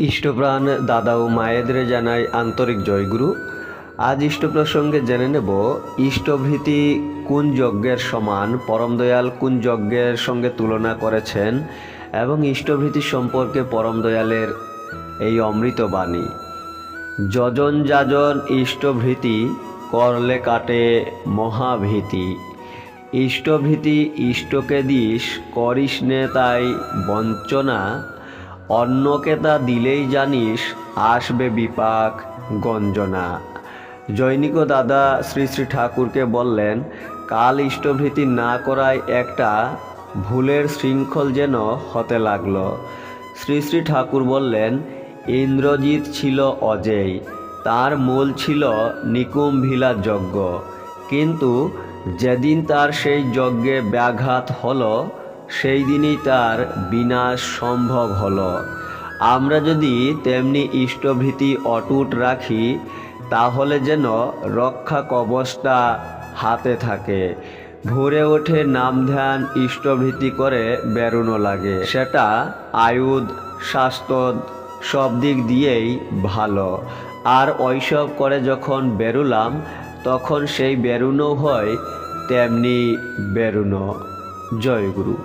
ইষ্টপ্রাণ দাদা ও মায়েদের জানাই আন্তরিক জয়গুরু আজ ইষ্ট প্রসঙ্গে জেনে নেব, ইষ্টভৃতি কোন যজ্ঞের সমান? পরম দয়াল কোন যজ্ঞের সঙ্গে তুলনা করেছেন? এবং ইষ্টভৃতি সম্পর্কে পরম দয়ালের এই অমৃত বাণী। যজন যাজন ইষ্টভৃতি, করলে কাটে মহাভীতি। ইষ্টভীতি ইষ্টকে দিস, করিস নে তাই বঞ্চনা। অন্যকে তা দিলেই জানিস আসবে বিপাক গঞ্জনা। জৈনিক দাদা শ্রী শ্রী ঠাকুরকে বললেন, কাল ইষ্টভৃতি না করায় একটা ভুলের শৃঙ্খল যেন হতে লাগল। শ্রী শ্রী ঠাকুর বললেন, ইন্দ্রজিৎ ছিল অজেয়, তার মূল ছিল নিকুম্ভিলা যজ্ঞ কিন্তু যেদিন তার সেই যজ্ঞে ব্যাঘাত হলো সেই দিনই তার বিনাশ সম্ভব হলো। আমরা যদি তেমনি ইষ্টভীতি অটুট রাখি, তাহলে যেন রক্ষা কবচটা হাতে থাকে। ভোরে ওঠে নাম ধ্যান ইষ্টভীতি করে বেরোনো লাগে। সেটা আয়ুধ স্বাস্থ্য সব দিক দিয়েই ভালো। আর ওইসব করে যখন বেরুলাম, তখন সেই বেরুনো হয় তেমনি বেরুনো। জয় গুরু